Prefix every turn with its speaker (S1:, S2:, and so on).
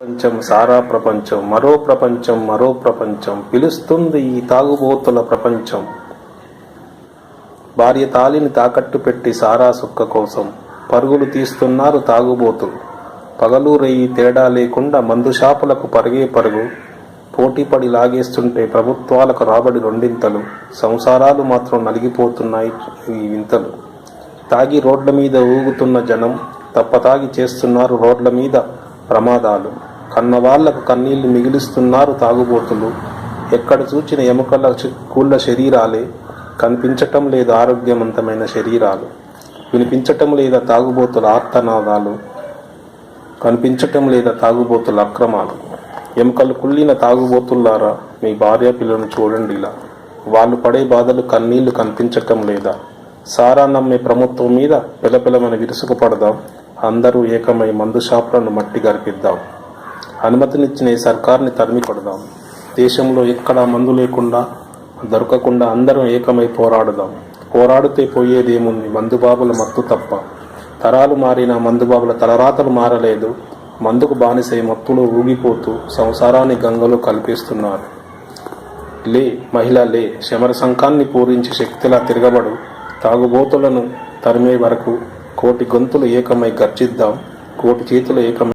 S1: ప్రపంచం సారా ప్రపంచం మరో ప్రపంచం మరో ప్రపంచం పిలుస్తుంది ఈ తాగుబోతుల ప్రపంచం. భార్య తాలిని తాకట్టు పెట్టి సారా సుక్క కోసం పరుగులు తీస్తున్నారు తాగుబోతులు. పగలు రెయ్యి తేడా లేకుండా మందు షాపులకు పరుగే పరుగు పోటీపడి లాగేస్తుంటే ప్రభుత్వాలకు రాబడి రెండింతలు సంసారాలు మాత్రం నలిగిపోతున్నాయి ఈ వింతలు. తాగి రోడ్ల మీద ఊగుతున్న జనం తప్పతాగి చేస్తున్నారు రోడ్ల మీద ప్రమాదాలు. కన్నవాళ్ళకు కన్నీళ్ళు మిగిలిస్తున్నారు తాగుబోతులు. ఎక్కడ చూచిన ఎముకల కూళ్ళ శరీరాలే కనిపించటం లేదు ఆరోగ్యవంతమైన శరీరాలు. వినిపించటం లేదా తాగుబోతుల ఆర్తనాదాలు కనిపించటం లేదా తాగుబోతుల అక్రమాలు. ఎముకలు కుళ్ళిన తాగుబోతుల్లారా మీ భార్య పిల్లలను చూడండి ఇలా. వాళ్ళు పడే బాధలు కన్నీళ్ళు కనిపించటం లేదా. సారా నమ్మే ప్రభుత్వం మీద పిలపిలమని విరుసుకు పడదాం అందరూ ఏకమై మందు షాపులను మట్టి గరిపిద్దాం. అనుమతినిచ్చిన ఈ సర్కార్ని తరిమి కొడదాం. దేశంలో ఎక్కడా మందు లేకుండా దొరకకుండా అందరం ఏకమై పోరాడుదాం. పోరాడితే పోయేదేముంది? మందుబాబుల మత్తు తప్ప. తరాలు మారిన మందుబాబుల తలరాతలు మారలేదు. మందుకు బానిసై మత్తులో ఊగిపోతూ సంసారాన్ని గంగలో కల్పిస్తున్నారు. లే మహిళ లే శమర సంఘాన్ని పూరించి శక్తిలా తిరగబడు. తాగుబోతులను తరిమే వరకు కోటి గొంతులు ఏకమై గర్జిద్దాం. కోటి చేతులు ఏకమై